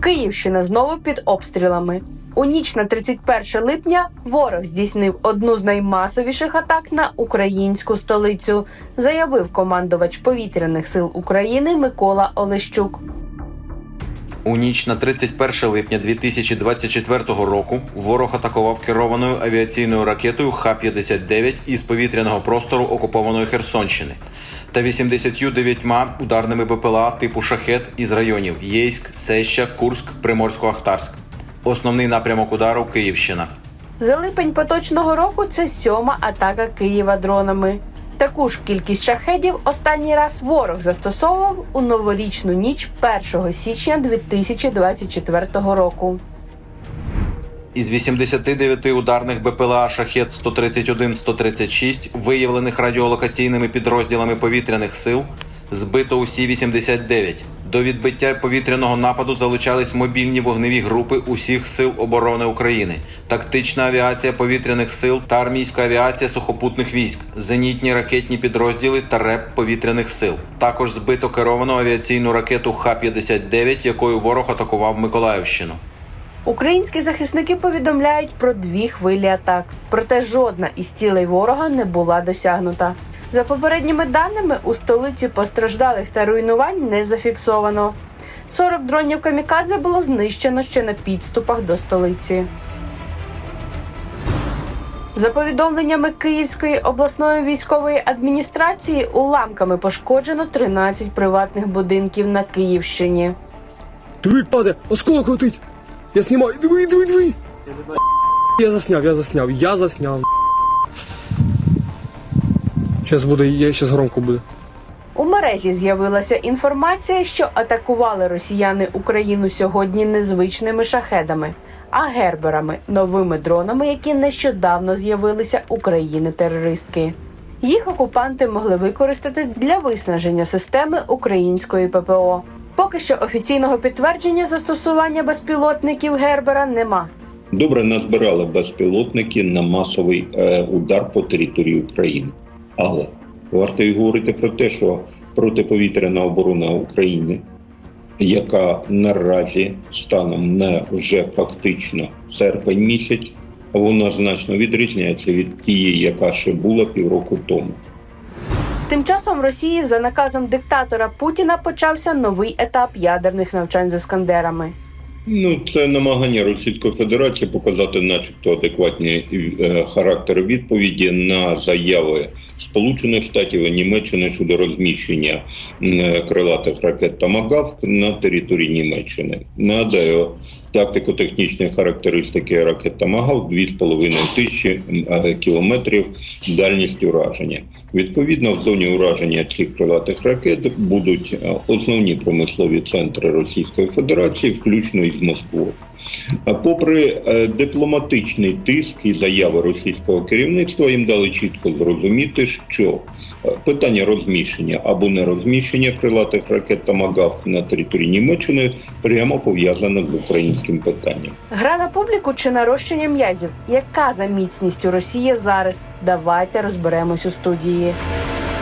Київщина знову під обстрілами. У ніч на 31 липня ворог здійснив одну з наймасовіших атак на українську столицю, заявив командувач повітряних сил України Микола Олещук. У ніч на 31 липня 2024 року ворог атакував керованою авіаційною ракетою Х-59 із повітряного простору окупованої Херсонщини та 89 ударними БПЛА типу шахет із районів Єйськ, Сеща, Курськ, Приморсько-Ахтарськ. Основний напрямок удару Київщина. За липень поточного року це сьома атака Києва дронами. Таку ж кількість шахедів останній раз ворог застосовував у новорічну ніч 1 січня 2024 року. Із 89 ударних БПЛА шахет 131-136, виявлених радіолокаційними підрозділами повітряних сил, збито усі 89. До відбиття повітряного нападу залучались мобільні вогневі групи усіх сил оборони України, тактична авіація повітряних сил та армійська авіація сухопутних військ, зенітні ракетні підрозділи та РЕП повітряних сил. Також збито керовану авіаційну ракету Х-59, якою ворог атакував Миколаївщину. Українські захисники повідомляють про дві хвилі атак, проте жодна із цілей ворога не була досягнута. За попередніми даними, у столиці постраждалих та руйнувань не зафіксовано. 40 дронів камікадзе було знищено ще на підступах до столиці. За повідомленнями Київської обласної військової адміністрації, уламками пошкоджено 13 приватних будинків на Київщині. Диви, паде, осколок летить. Я знімаю. Диви, диви, диви. Я засняв, я засняв, я засняв. Зараз буде, я зараз громко буде. У мережі з'явилася інформація, що атакували росіяни Україну сьогодні незвичними шахедами, а герберами новими дронами, які нещодавно з'явилися у країни-терористки. Їх окупанти могли використати для виснаження системи української ППО. Поки що офіційного підтвердження застосування безпілотників Гербера нема. Добре назбирали безпілотники на масовий е, удар по території України. Але варто й говорити про те, що протиповітряна оборона України, яка наразі станом на вже фактично серпень місяць, вона значно відрізняється від тієї, яка ще була півроку тому. Тим часом в Росії за наказом диктатора Путіна почався новий етап ядерних навчань з іскандерами. Ну, це намагання Російської Федерації показати, начебто, адекватний е, характер відповіді на заяви Сполучених Штатів і Німеччини щодо розміщення е, крилатих ракет Томагавк на території Німеччини. Нагадаю, тактико-технічні характеристики ракет Томагавк 2,5 тисячі е, кілометрів дальність ураження. Відповідно, в зоні ураження цих крилатих ракет будуть основні промислові центри Російської Федерації, включно із Москвою. Попри е, дипломатичний тиск і заяви російського керівництва, їм дали чітко зрозуміти, що е, питання розміщення або не розміщення крилатих ракет та Томагавк на території Німеччини прямо пов'язане з українським питанням. Гра на публіку чи нарощення м'язів? Яка за міцністю Росії зараз? Давайте розберемось у студії.